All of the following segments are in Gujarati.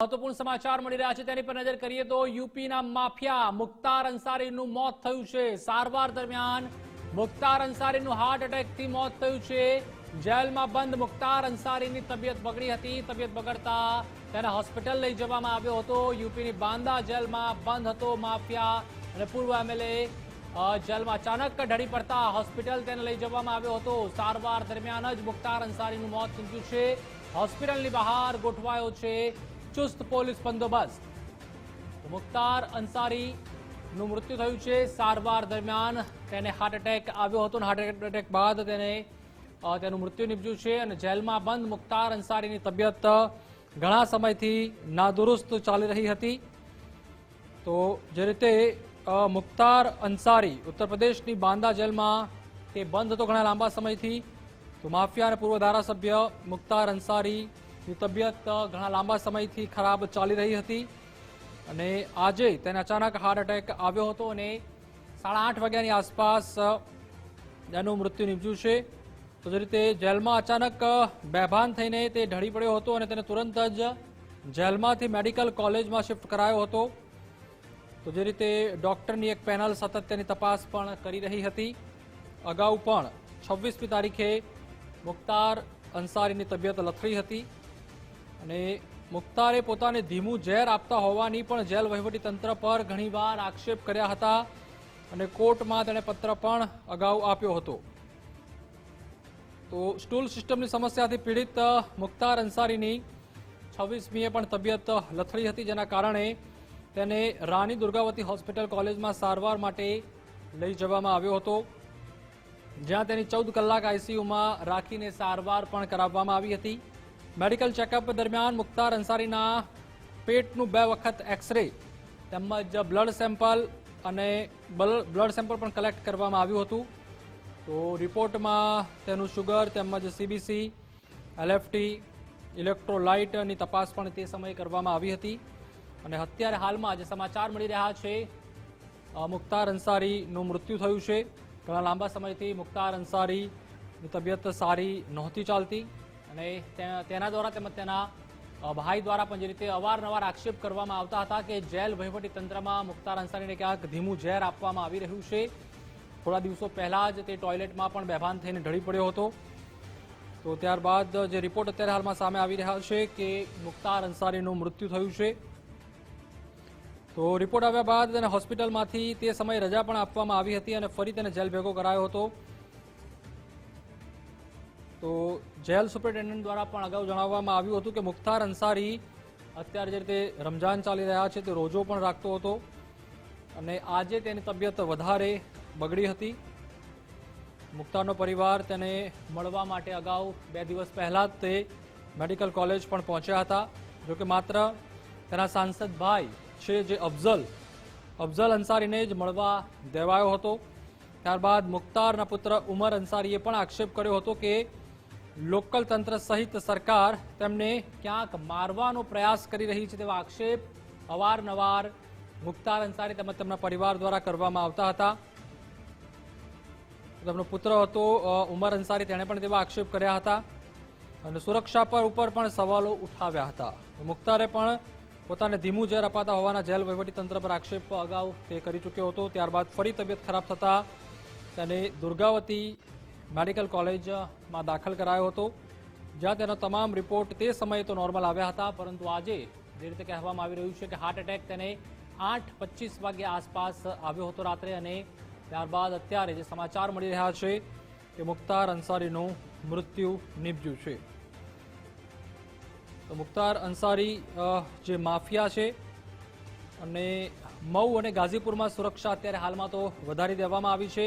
મહત્વપૂર્ણ સમાચાર મળી રહ્યા છે. તેની પર નજર કરીએ તો યુપીના માફિયા મુખ્તાર અંસારીનું મોત થયું છે. સારવાર દરમિયાન મુખ્તાર અંસારીનું હાર્ટ એટેકથી મોત થયું છે. જેલમાં બંધ મુખ્તાર અંસારીની તબિયત બગડી હતી. તબિયત બગડતા તેને હોસ્પિટલ લઈ જવામાં આવ્યો હતો. યુપીની બાંદા જેલમાં બંધ હતો માફિયા અને પૂર્વ એમએલએ જેલમાં અચાનક ઢળી પડતા હોસ્પિટલ તેને લઈ જવામાં આવ્યો હતો. સારવાર દરમિયાન જ મુખ્તાર અંસારીનું મોત નીપજ્યું છે. હોસ્પિટલની બહાર ગોઠવાયો છે. ચુસ્ત પોલીસ બંદોબસ્ત. મુખ્તાર અંસારીનું મૃત્યુ થયું છે. સારવાર દરમિયાન તેને હાર્ટ એટેક આવ્યો હતો અને હાર્ટ એટેક બાદ તેને તેનું મૃત્યુ નીપજ્યું છે અને જેલમાં બંધ મુખ્તાર અંસારીની તબિયત, ઘણા સમયથી નાદુરુસ્ત ચાલી રહી હતી. તો જે રીતે મુખ્તાર અંસારી ઉત્તર પ્રદેશની બાંદા જેલમાં તે બંધ હતો ઘણા લાંબા સમયથી. તો માફિયા અને પૂર્વ ધારાસભ્ય મુખ્તાર અંસારીની તબિયત ઘણા લાંબા સમયથી ખરાબ ચાલી રહી હતી અને આજે તેને અચાનક હાર્ટ એટેક આવ્યો હતો અને સાડા આઠ વાગ્યાની આસપાસ તેનું મૃત્યુ નીપજ્યું છે. તો જે રીતે જેલમાં અચાનક બેભાન થઈને તે ઢળી પડ્યો હતો અને તેને તુરંત જ જેલમાંથી મેડિકલ કોલેજમાં શિફ્ટ કરાયો હતો. તો જે રીતે ડૉક્ટરની એક પેનલ સતત તેની તપાસ પણ કરી રહી હતી. અગાઉ પણ છવ્વીસમી તારીખે મુખ્તાર અંસારીની તબિયત લથડી હતી. અને મુખ્તારે પોતાને ધીમું ઝેર આપતા હોવાની પણ જેલ વહીવટી તંત્ર પર ઘણીવાર આક્ષેપ કર્યા હતા અને કોર્ટમાં તેણે પત્ર પણ અગાઉ આપ્યો હતો. તો સ્ટૂલ સિસ્ટમની સમસ્યાથી પીડિત મુખ્તાર અંસારીની છવ્વીસમીએ પણ તબિયત લથડી હતી જેના કારણે તેને રાણી દુર્ગાવતી હોસ્પિટલ કોલેજમાં સારવાર માટે લઈ જવામાં આવ્યો હતો. જ્યાં તેની ચૌદ કલાક આઈસીયુમાં રાખીને સારવાર પણ કરાવવામાં આવી હતી. મેડિકલ ચેકઅપ દરમિયાન મુખ્તાર અંસારીના પેટનું બે વખત એક્સરે, તેમજ બ્લડ સેમ્પલ અને બ્લડ સેમ્પલ પણ કલેક્ટ કરવામાં આવ્યું હતું. તો રિપોર્ટમાં તેનું શુગર તેમજ સીબીસી એલએફટી ઇલેક્ટ્રોલાઇટની તપાસ પણ તે સમયે કરવામાં આવી હતી. અને અત્યારે હાલમાં જે સમાચાર મળી રહ્યા છે મુખ્તાર અંસારીનું મૃત્યુ થયું છે. ઘણા લાંબા સમયથી મુખ્તાર અંસારીની તબિયત સારી નહોતી ચાલતી. અને તેના દ્વારા તેમજ તેના ભાઈ દ્વારા પણ જે રીતે અવારનવાર આક્ષેપ કરવામાં આવતા હતા કે જેલ વહીવટી તંત્રમાં મુખ્તાર અંસારીને ક્યાંક ધીમું ઝેર આપવામાં આવી રહ્યું છે. થોડા દિવસો પહેલા જ તે ટોયલેટમાં પણ બેભાન થઈને ઢળી પડ્યો હતો. તો ત્યારબાદ જે રિપોર્ટ અત્યારે હાલમાં સામે આવી રહ્યા છે કે મુખ્તાર અંસારીનું મૃત્યુ થયું છે. તો રિપોર્ટ આવ્યા બાદ તેને હોસ્પિટલમાંથી તે સમયે રજા પણ આપવામાં આવી હતી અને ફરી તેને જેલ ભેગો કરાયો હતો. તો જેલ સુપરિન્ટેન્ડન્ટ દ્વારા પણ અગાઉ જણાવવામાં આવ્યું હતું કે મુખ્તાર અંસારી અત્યારે જે રીતે રમજાન ચાલી રહ્યા છે તે રોજો પણ રાખતો હતો અને આજે તેની તબિયત વધારે બગડી હતી. મુખ્તારનો પરિવાર તેને મળવા માટે અગાઉ બે દિવસ પહેલાં જ તે મેડિકલ કોલેજ પણ પહોંચ્યા હતા. જોકે માત્ર તેના સાંસદ ભાઈ છે જે અફઝલ અફઝલ અંસારીને જ મળવા દેવાયો હતો. ત્યારબાદ મુખ્તારના પુત્ર ઉમર અંસારીએ પણ આક્ષેપ કર્યો હતો કે લોકલ તંત્ર સહિત સરકાર તેમને ક્યાંક મારવાનો પ્રયાસ કરી રહી છે તેવા આક્ષેપ અવારનવાર મુખ્તાર અંસારી તેમજ તેમના પરિવાર દ્વારા કરવામાં આવતા હતા. તેમનો પુત્ર હતો ઉમર અંસારી, તેણે પણ તેવા આક્ષેપ કર્યા હતા અને સુરક્ષા પર ઉપર પણ સવાલો ઉઠાવ્યા હતા. મુખ્તારે પણ પોતાને ધીમું ઝેર અપાતા હોવાના જેલ તંત્ર પર આક્ષેપ અગાઉ તે કરી ચૂક્યો હતો. ત્યારબાદ ફરી તબિયત ખરાબ થતા તેને દુર્ગાવતી મેડિકલ કોલેજમાં દાખલ કરાયો હતો. જ્યાં તેનો તમામ રિપોર્ટ તે સમયે તો નોર્મલ આવ્યા હતા, પરંતુ આજે જે રીતે કહેવામાં આવી રહ્યું છે કે હાર્ટ એટેક તેને આઠ પચીસ વાગ્યા આસપાસ આવ્યો હતો રાત્રે અને ત્યારબાદ અત્યારે જે સમાચાર મળી રહ્યા છે કે મુખ્તાર અંસારીનું મૃત્યુ નીપજ્યું છે. તો મુખ્તાર અંસારી જે માફિયા છે અને મઉ અને ગાઝીપુરમાં સુરક્ષા અત્યારે હાલમાં તો વધારી દેવામાં આવી છે.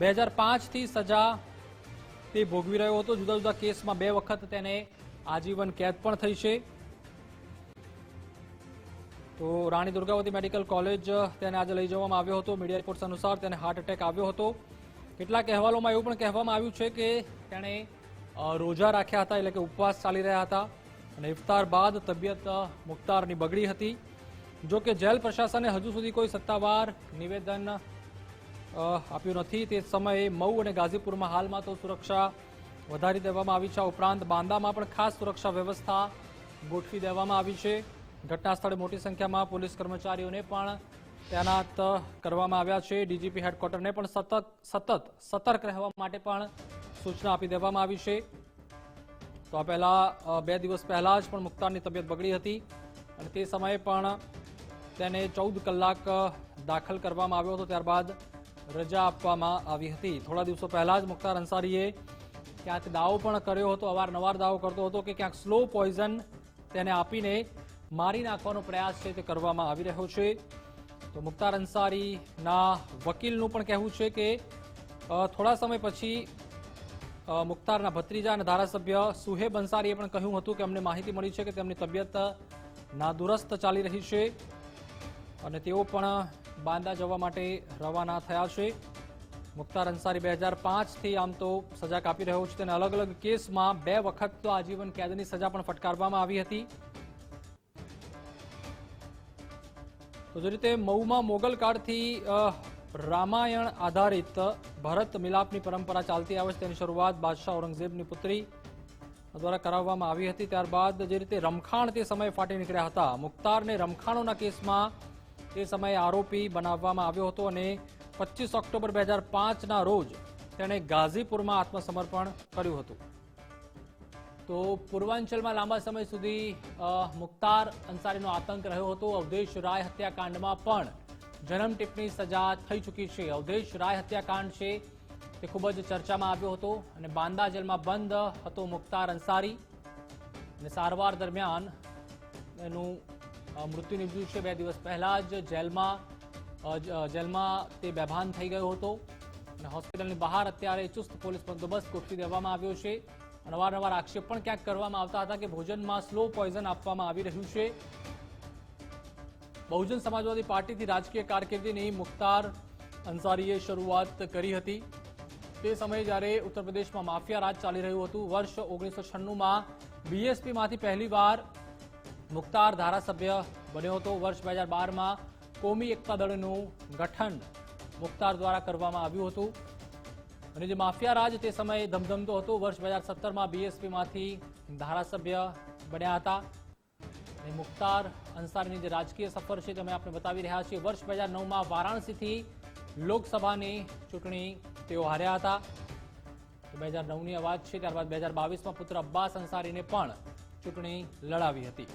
બે હજાર પાંચથી સજા તે ભોગવી રહ્યો હતો. જુદા જુદા કેસમાં બે વખત તેને આજીવન કેદ પણ થઈ છે. તો રાણી દુર્ગાવતી મેડિકલ કોલેજ તેને આજે લઈ જવામાં આવ્યો હતો. મીડિયા રિપોર્ટ્સ અનુસાર તેને હાર્ટ એટેક આવ્યો હતો. કેટલાક અહેવાલોમાં એવું પણ કહેવામાં આવ્યું છે કે તેણે રોજા રાખ્યા હતા એટલે કે ઉપવાસ ચાલી રહ્યા હતા અને ઇફતાર બાદ તબિયત મુખ્તારની બગડી હતી. જો કે જેલ પ્રશાસને હજુ સુધી કોઈ સત્તાવાર નિવેદન આપ્યું નથી. તે સમયે મઉ અને ગાઝીપુરમાં હાલમાં તો સુરક્ષા વધારી દેવામાં આવી છે. ઉપરાંત બાંદામાં પણ ખાસ સુરક્ષા વ્યવસ્થા ગોઠવી દેવામાં આવી છે. ઘટના સ્થળે મોટી સંખ્યામાં પોલીસ કર્મચારીઓને પણ તૈનાત કરવામાં આવ્યા છે. ડીજીપી હેડક્વાર્ટરને પણ સતત સતત સતર્ક રહેવા માટે પણ સૂચના આપી દેવામાં આવી છે. તો આ પહેલાં બે દિવસ પહેલાં જ પણ મુખ્તારની તબિયત બગડી હતી અને તે સમયે પણ તેને ચૌદ કલાક દાખલ કરવામાં આવ્યો હતો. ત્યારબાદ રજા આપવામાં આવી હતી. થોડા દિવસો પહેલા જ મુખ્તાર અંસારીએ ક્યાંક દાવો પણ કર્યો હતો, અવારનવાર દાવો કરતો હતો કે ક્યાંક સ્લો પોઈઝન તેને આપીને મારી નાખવાનો પ્રયાસ છે તે કરવામાં આવી રહ્યો છે. તો મુખ્તાર અંસારીના વકીલનું પણ કહેવું છે કે થોડા સમય પછી મુખ્તારના ભત્રીજા અને ધારાસભ્ય સુહેબ અંસારીએ પણ કહ્યું હતું કે અમને માહિતી મળી છે કે તેમની તબિયત નાદુરસ્ત ચાલી રહી છે અને તેઓ પણ બાંદા જવા માટે રવાના થયા છે. મુખ્તાર અંસારી બે હજાર પાંચથી આમ તો સજા કાપી રહ્યો છે. તેને અલગ અલગ કેસમાં બે વખત તો આજીવન કેદની સજા પણ ફટકારવામાં આવી હતી. તો જે રીતે મઉમાં મોગલ કાળથી રામાયણ આધારિત ભરત મિલાપની પરંપરા ચાલતી આવે છે, તેની શરૂઆત બાદશાહ ઔરંગઝેબની પુત્રી દ્વારા કરાવવામાં આવી હતી. ત્યારબાદ જે રીતે રમખાણ તે સમયે ફાટી નીકળ્યા હતા. મુખ્તારને રમખાણોના કેસમાં તે સમયે આરોપી બનાવવામાં આવ્યો હતો અને પચીસ ઓક્ટોબર બે હજાર પાંચના રોજ તેણે ગાઝીપુરમાં આત્મસમર્પણ કર્યું હતું. તો પૂર્વાંચલમાં લાંબા સમય સુધી મુખ્તાર અંસારીનો આતંક રહ્યો હતો. અવધેશ રાય હત્યાકાંડમાં પણ જન્મ સજા થઈ ચૂકી છે. અવધેશ રાય હત્યાકાંડ છે તે ખૂબ જ ચર્ચામાં આવ્યો હતો અને બાંદા જેલમાં બંધ હતો મુખ્તાર અંસારી. અને સારવાર દરમિયાન એનું મૃત્યુ નીપજ્યું છે બે દિવસ પહેલાં જ જેલમાં જેલમાં તે બેભાન થઈ ગયો હતો. અને હોસ્પિટલની બહાર અત્યારે ચુસ્ત પોલીસ બંદોબસ્ત ગોઠવી દેવામાં આવ્યો છે. અને અવારનવાર આક્ષેપ પણ ક્યાંક કરવામાં આવતા હતા કે ભોજનમાં સ્લો પોઈઝન આપવામાં આવી રહ્યું છે. બહુજન સમાજવાદી પાર્ટીથી રાજકીય કારકિર્દીની મુખ્તાર અંસારીએ શરૂઆત કરી હતી. તે સમયે જ્યારે ઉત્તર પ્રદેશમાં માફિયા રાજ ચાલી રહ્યું હતું, વર્ષ ઓગણીસો છન્નુંમાં બીએસપીમાંથી પહેલીવાર મુખ્તાર ધારાસભ્ય બન્યો હતો. વર્ષ બે હજાર બારમાં કોમી એકતા દળનું ગઠન મુખ્તાર દ્વારા કરવામાં આવ્યું હતું. અને જે માફિયા રાજ તે સમયે ધમધમતો હતો. વર્ષ બે હજાર સત્તરમાં બીએસપીમાંથી ધારાસભ્ય બન્યા હતા. અને મુખ્તાર અંસારીની જે રાજકીય સફર છે તે અમે આપણે બતાવી રહ્યા છીએ. વર્ષ બે હજાર નવમાં વારાણસીથી લોકસભાની ચૂંટણી તેઓ હાર્યા હતા. બે હજાર નવની અવાજ છે. ત્યારબાદ બે હજાર બાવીસમાં પુત્ર અબ્બાસ અંસારીને પણ ચૂંટણી લડાવી હતી.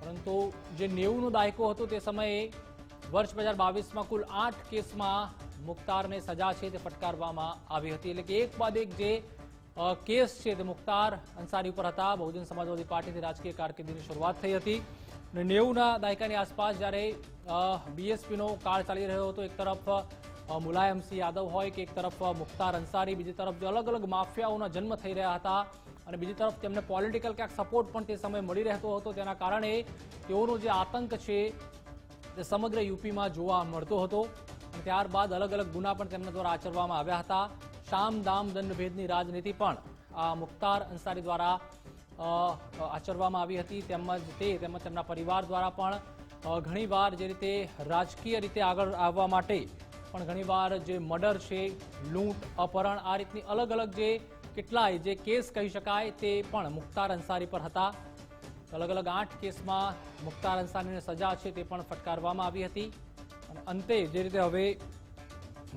પરંતુ જે નેવુંનો દાયકો હતો તે સમયે વર્ષ બે હજાર બાવીસમાં કુલ આઠ કેસમાં મુખ્તારને સજા છે તે ફટકારવામાં આવી હતી. એટલે કે એક બાદ એક જે કેસ છે તે મુખ્તાર અંસારી ઉપર હતા. બહુજન સમાજવાદી પાર્ટીથી રાજકીય કારકિર્દીની શરૂઆત થઈ હતી. અને નેવુંના દાયકાની આસપાસ જ્યારે બીએસપીનો કાળ ચાલી રહ્યો હતો, એક તરફ મુલાયમસિંહ યાદવ હોય કે એક તરફ મુખ્તાર અંસારી, બીજી તરફ જે અલગ અલગ માફિયાઓના જન્મ થઈ રહ્યા હતા અને બીજી તરફ તેમને પોલિટિકલ ક્યાંક સપોર્ટ પણ તે સમયે મળી રહેતો હતો. તેના કારણે તેઓનો જે આતંક છે તે સમગ્ર યુપીમાં જોવા મળતો હતો. અને ત્યારબાદ અલગ અલગ ગુના પણ તેમના દ્વારા આચરવામાં આવ્યા હતા. શામ દામ દંડ ભેદની રાજનીતિ પણ આ મુખ્તાર અંસારી દ્વારા આચરવામાં આવી હતી. તેમજ તે તેમજ તેમના પરિવાર દ્વારા પણ ઘણીવાર જે રીતે રાજકીય રીતે આગળ આવવા માટે પણ ઘણીવાર જે મર્ડર છે, લૂંટ, અપહરણ આ રીતની અલગ અલગ જે કેટલાય જે કેસ કહી શકાય તે પણ મુખ્તાર અંસારી પર હતા. અલગ અલગ આઠ કેસમાં મુખ્તાર અંસારીને સજા છે તે પણ ફટકારવામાં આવી હતી. અને અંતે જે રીતે હવે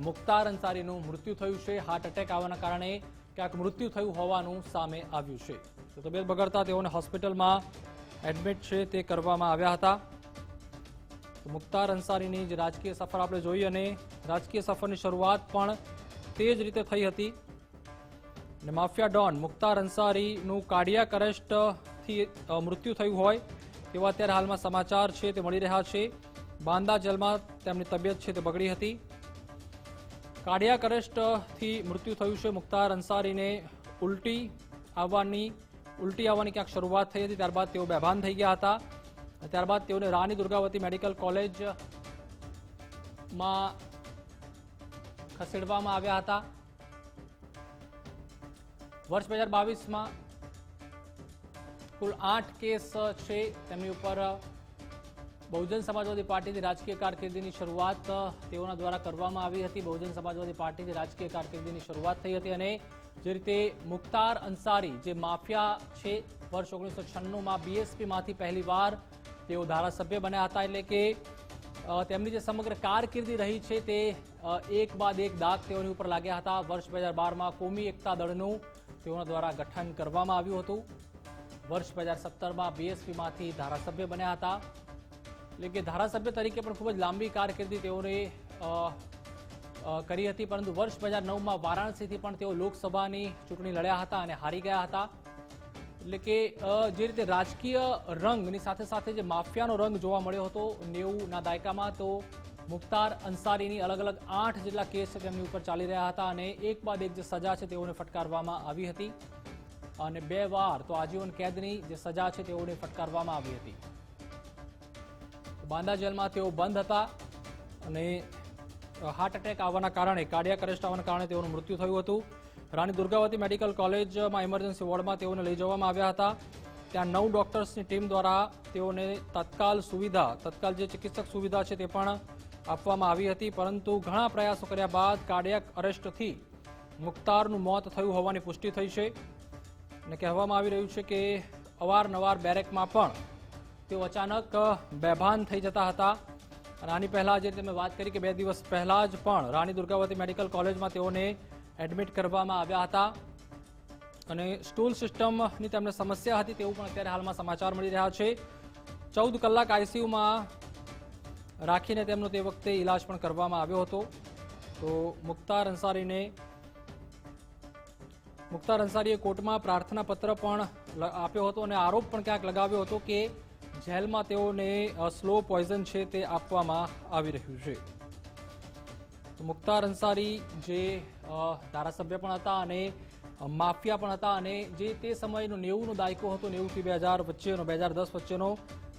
મુખ્તાર અંસારીનું મૃત્યુ થયું છે હાર્ટ એટેક આવવાના કારણે ક્યાંક મૃત્યુ થયું હોવાનું સામે આવ્યું છે. તો તબિયત બગડતા તેઓને હોસ્પિટલમાં એડમિટ છે તે કરવામાં આવ્યા હતા. મુખ્તાર અંસારીની જે રાજકીય સફર આપણે જોઈ અને રાજકીય સફરની શરૂઆત પણ તે જ રીતે થઈ હતી. અને માફિયા ડોન મુખ્તાર અંસારીનું કાર્ડિયાક અરેસ્ટથી મૃત્યુ થયું હોય તેવા અત્યારે હાલમાં સમાચાર છે, તે મળી રહ્યા છે. બાંદા જેલમાં તેમની તબિયત છે, તે બગડી હતી. કાર્ડિયાક અરેસ્ટથી મૃત્યુ થયું છે મુખ્તાર અંસારીને ઉલટી આવવાની ઉલટી આવવાની ક્યાંક શરૂઆત થઈ હતી, ત્યારબાદ તેઓ બેભાન થઈ ગયા હતા. ત્યારબાદ તેઓને રાની દુર્ગાવતી મેડિકલ કોલેજમાં ખસેડવામાં આવ્યા હતા. વર્ષ બે હજાર બાવીસમાં કુલ આઠ કેસ છે. તેમની ઉપર બહુજન સમાજવાદી પાર્ટીની રાજકીય કારકિર્દીની શરૂઆત તેઓના દ્વારા કરવામાં આવી હતી. બહુજન સમાજવાદી પાર્ટીની રાજકીય કારકિર્દીની શરૂઆત થઈ હતી અને જે રીતે મુખ્તાર અંસારી, જે માફિયા છે, વર્ષ ઓગણીસો છન્નુંમાં બીએસપીમાંથી પહેલીવાર તેઓ ધારાસભ્ય બન્યા હતા. એટલે કે તેમની જે સમગ્ર કારકિર્દી રહી છે તે એક બાદ એક દાગ તેઓની ઉપર લાગ્યા હતા. વર્ષ બે હજાર બારમાં કોમી એકતા દળનું તેઓના દ્વારા ગઠન કરવામાં આવ્યું હતું. વર્ષ બે હજાર સત્તરમાં બીએસપીમાંથી ધારાસભ્ય બન્યા હતા. એટલે કે ધારાસભ્ય તરીકે પણ ખૂબ જ લાંબી કારકિર્દી અ, કરી હતી. પરંતુ વર્ષ બે હજાર નવમાં વારાણસીથી પણ તેઓ લોકસભાની ચૂંટણી લડ્યા હતા અને હારી ગયા હતા. એટલે કે જે રીતે રાજકીય રંગની સાથે સાથે જે માફિયાનો રંગ જોવા મળ્યો હતો નેવુંના દાયકામાં તો મુખ્તાર અંસારીની અલગ અલગ આઠ જેટલા કેસ તેમની ઉપર ચાલી રહ્યા હતા અને એક બાદ એક જે સજા છે તેઓને ફટકારવામાં આવી હતી. અને બે વાર તો આજીવન કેદની જે સજા છે તેઓને ફટકારવામાં આવી હતી. બાંદા જેલમાં તેઓ બંધ હતા અને હાર્ટ એટેક આવવાના કારણે, કાર્ડિયાક અરેસ્ટ આવવાના કારણે તેઓનું મૃત્યુ થયું હતું. રાણી દુર્ગાવતી મેડિકલ કોલેજમાં ઇમરજન્સી વોર્ડમાં તેઓને લઈ જવામાં આવ્યા હતા. ત્યાં નવ ડોક્ટર્સની ટીમ દ્વારા તેઓને તત્કાલ સુવિધા, તત્કાલ જે ચિકિત્સક સુવિધા છે તે પણ આપવામાં આવી હતી, પરંતુ ઘણા પ્રયાસો કર્યા બાદ કાર્ડિયાક અરેસ્ટથી મુખ્તારનું મોત થયું હોવાની પુષ્ટિ થઈ છે. અને કહેવામાં આવી રહ્યું છે કે અવારનવાર બેરેકમાં પણ તેઓ અચાનક બેભાન થઈ જતા હતા. અને આની પહેલાં જે તમે વાત કરી કે બે દિવસ પહેલાં જ પણ રાણી દુર્ગાવતી મેડિકલ કોલેજમાં તેઓને એડમિટ કરવામાં આવ્યા હતા. અને સ્ટૂલ સિસ્ટમની તેમને સમસ્યા હતી તેવું પણ અત્યારે હાલમાં સમાચાર મળી રહ્યા છે. ચૌદ કલાક આઈસીયુમાં રાખીને તેમનો તે વખતે ઈલાજ પણ કરવામાં આવ્યો હતો. તો મુખ્તાર અંસારીને, મુખ્તાર અંસારીએ કોર્ટમાં પ્રાર્થના પત્ર પણ આપ્યો હતો અને આરોપ પણ ક્યાંક લગાવ્યો હતો કે જેલમાં તેઓને સ્લો પોઈઝન છે તે આપવામાં આવી રહ્યું છે. મુખ્તાર અંસારી જે ધારાસભ્ય પણ હતા અને માફિયા પણ હતા અને જે તે સમયનો નેવુંનો દાયકો હતો, નેવુંથી બે હજાર વચ્ચેનો બે હજાર દસ વચ્ચેનો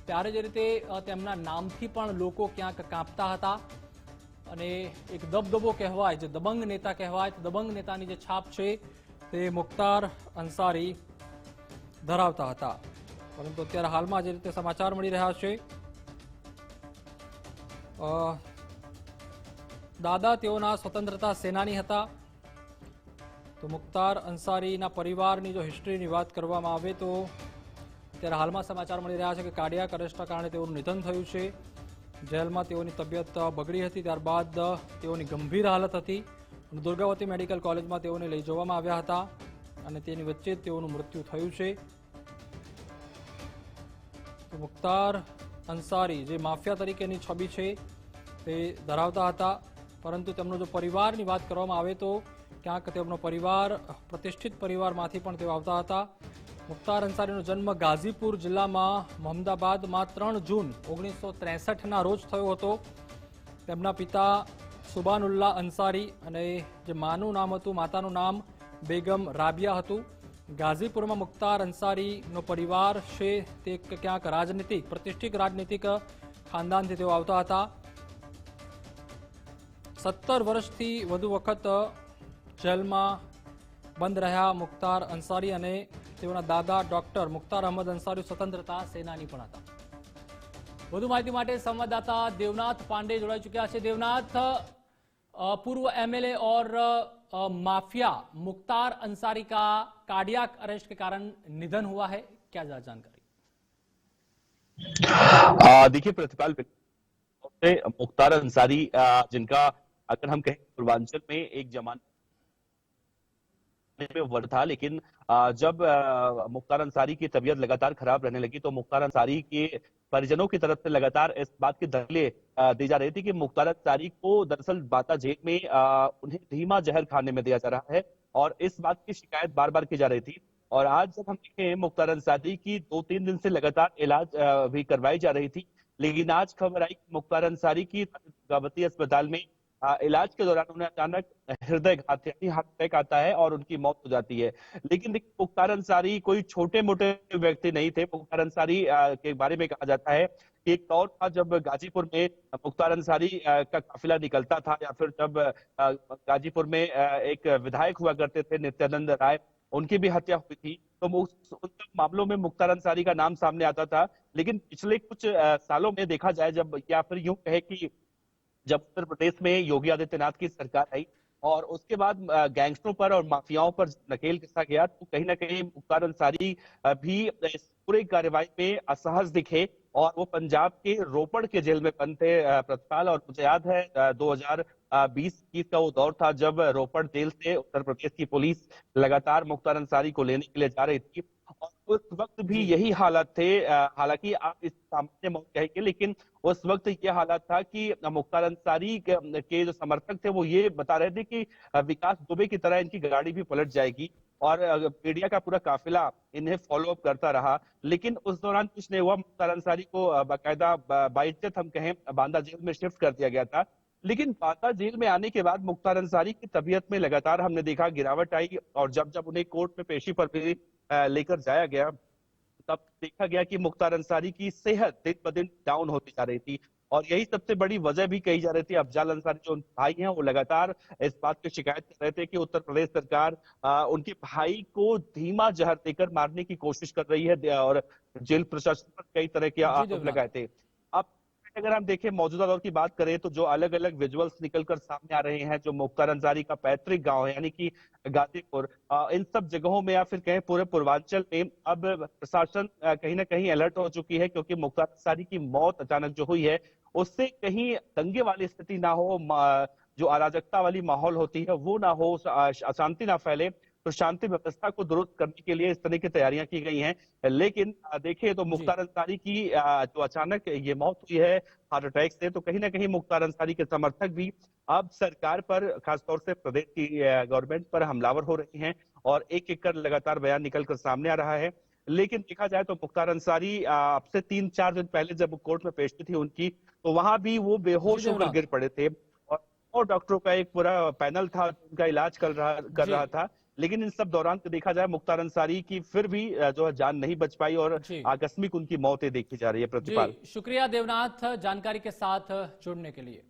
ત્યારે જે રીતે તેમના નામથી પણ લોકો ક્યાંક કાંપતા હતા. અને એક દબદબો કહેવાય, જે દબંગ નેતા કહેવાય દબંગ નેતાની જે છાપ છે, તે મુખ્તાર અંસારી ધરાવતા હતા. પરંતુ અત્યારે હાલમાં જે રીતે સમાચાર મળી રહ્યા છે દાદા તેઓના સ્વતંત્રતા સેનાની હતા. તો મુખ્તાર અંસારીના પરિવારની જો હિસ્ટ્રીની વાત કરવામાં આવે તો અત્યારે હાલમાં સમાચાર મળી રહ્યા છે કે કાર્ડિયાક અરેસ્ટના કારણે તેઓનું નિધન થયું છે. જેલમાં તેઓની તબિયત બગડી હતી, ત્યારબાદ તેઓની ગંભીર હાલત હતી. દુર્ગાવતી મેડિકલ કોલેજમાં તેઓને લઈ જવામાં આવ્યા હતા અને તેની વચ્ચે તેઓનું મૃત્યુ થયું છે. મુખ્તાર અંસારી, જે માફિયા તરીકેની છબી છે, તે ધરાવતા હતા. પરંતુ તેમનો જો પરિવારની વાત કરવામાં આવે તો ક્યાંક તેમનો પરિવાર પ્રતિષ્ઠિત પરિવારમાંથી પણ તેઓ આવતા હતા. મુખ્તાર અંસારીનો જન્મ ગાઝીપુર જિલ્લામાં મહમદાબાદમાં ત્રણ જૂન ઓગણીસો ત્રેસઠના રોજ થયો હતો. તેમના પિતા સુબાનુલ્લા અંસારી અને જે માનું નામ હતું, માતાનું નામ બેગમ રાબિયા હતું. ગાઝીપુરમાં મુખ્તાર અંસારીનો પરિવાર છે તે ક્યાંક રાજનીતિક, પ્રતિષ્ઠિત રાજનીતિક ખાનદાનથી તેઓ આવતા હતા. સત્તર વર્ષથી વધુ વખત જેલમાં બંધ રહ્યા મુખ્તાર અંસારી અને તેઓના દાદા ડોક્ટર મુખ્તાર અહમદ અંસારી સ્વતંત્રતા સેનાની પણ હતા વધુ માહિતી માટે સંવાદદાતા દેવનાથ પાંડે જોડાઈ चुके हैं देवनाथ अ, पूर्व एमएलए और अ, माफिया मुख्तार अंसारी का कार्डियाक अरेस्ट के कारण निधन हुआ है क्या ज्यादा जानकारी आ, देखिए प्रतिपाल से मुख्तार अंसारी आ, जिनका अगर हम कहें पूर्वांचल में एक जमाने में वर्ग था, लेकिन जब मुख्तार अंसारी की तबीयत लगातार खराब रहने लगी तो मुख्तार अंसारी के परिजनों की तरफ़ से लगातार इस बात की दलीलें दी जा रही थी कि मुख्तार अंसारी को दरअसल बाता जेल में उन्हें धीमा जहर खाने में दिया जा रहा है और इस बात की शिकायत बार बार की जा रही थी। और आज जब हम देखें, मुख्तार अंसारी की दो तीन दिन से लगातार इलाज भी करवाई जा रही थी, लेकिन आज खबर आई मुख्तार अंसारी की दुर्गावती अस्पताल में इलाज के दौरान उन्हें अचानक हृदय घात, यानी हार्ट अटैक आता है और उनकी मौत हो जाती है। लेकिन देखिए मुख्तार अंसारी कोई छोटे मोटे व्यक्ति नहीं थे। मुख्तार अंसारी के बारे में कहा जाता है कि एक दौर था जब गाजीपुर में मुख्तार अंसारी का काफिला निकलता था या फिर जब गाजीपुर में एक विधायक हुआ करते थे, नित्यानंद राय, उनकी भी हत्या हुई थी। तो उन मामलों में मुख्तार अंसारी का नाम सामने आता था। लेकिन पिछले कुछ सालों में देखा जाए जब, या फिर यूँ कहे कि जब उत्तर प्रदेश में योगी आदित्यनाथ की सरकार आई और उसके बाद गैंगस्टरों पर और माफियाओं पर नकेल कसा गया तो कहीं ना कहीं मुख्तार अंसारी भी इस पूरी कार्रवाई में असहज दिखे और वो पंजाब के रोपड़ के जेल में बंद थे प्रतिपाल। और मुझे याद है अ, 2020 इक्कीस का वो दौर था जब रोपड़ जेल से उत्तर प्रदेश की पुलिस लगातार मुख्तार अंसारी को लेने के लिए जा रही थी। और उस वक्त भी यही हालात थे हालाँकि आप इस सामान्य मौत कहेंगे लेकिन उस वक्त ये हालात था कि मुख्तार अंसारी के, जो समर्थक थे वो ये बता रहे थे कि विकास दुबे की तरह इनकी गाड़ी भी पलट जाएगी और मीडिया का पूरा काफिला इन्हें फॉलो अप करता रहा। लेकिन उस दौरान कुछ नहीं हुआ मुख्तार अंसारी को बाकायदा बाइज्जत हम कहें बांदा जेल में शिफ्ट कर दिया गया था। लेकिन बांदा जेल में आने के बाद मुख्तार अंसारी की तबीयत में लगातार हमने देखा गिरावट आई और जब जब उन्हें कोर्ट में पेशी पर भी लेकर जाया गया। तब देखा गया कि मुख्तार अंसारी की सेहत दिन ब दिन डाउन होती जा रही थी और यही सबसे बड़ी वजह भी कही जा रही थी। अफजाल अंसारी जो भाई हैं वो लगातार इस बात की शिकायत कर रहे थे कि उत्तर प्रदेश सरकार आ, उनके भाई को धीमा जहर देकर मारने की कोशिश कर रही है। और जेल प्रशासन पर कई तरह के आरोप लगाए थे। अगर हम देखें मौजूदा दौर की बात करें तो जो अलग अलग विजुअल्स निकलकर सामने आ रहे हैं, जो मुख्तार अंसारी का पैतृक गाँव है, यानी कि गाजीपुर इन सब जगहों में या फिर कहें पूरे पूर्वांचल में अब प्रशासन कहीं ना कहीं अलर्ट हो चुकी है क्योंकि मुख्तार अंसारी की मौत अचानक जो हुई है, उससे कहीं दंगे वाली स्थिति ना हो जो अराजकता वाली माहौल होती है, वो ना हो अशांति ना फैले। तो शांति व्यवस्था को दुरुस्त करने के लिए इस तरह की तैयारियाँ की गई हैं। लेकिन देखिए तो मुख्तार अंसारी की जो अचानक ये मौत हुई है हार्ट अटैक से तो कहीं ना कहीं मुख्तार अंसारी के समर्थक भी अब सरकार पर खासतौर से प्रदेश की गवर्नमेंट पर हमलावर हो रही हैं और एक एक कर लगातार बयान निकलकर सामने आ रहा है। लेकिन देखा जाए तो मुख्तार अंसारी अब से तीन चार दिन पहले जब कोर्ट में पेशी थी उनकी तो वहाँ भी वो बेहोश होकर गिर पड़े थे और, और डॉक्टरों का एक पूरा पैनल था उनका इलाज कर रहा कर रहा था। लेकिन इन सब दौरान तो देखा जाए मुख्तार अंसारी की फिर भी अ, जो है जान नहीं बच पाई और जी। आकस्मिक उनकी मौतें देखी जा रही है प्रतिपाल जी शुक्रिया देवनाथ जानकारी के साथ जुड़ने के लिए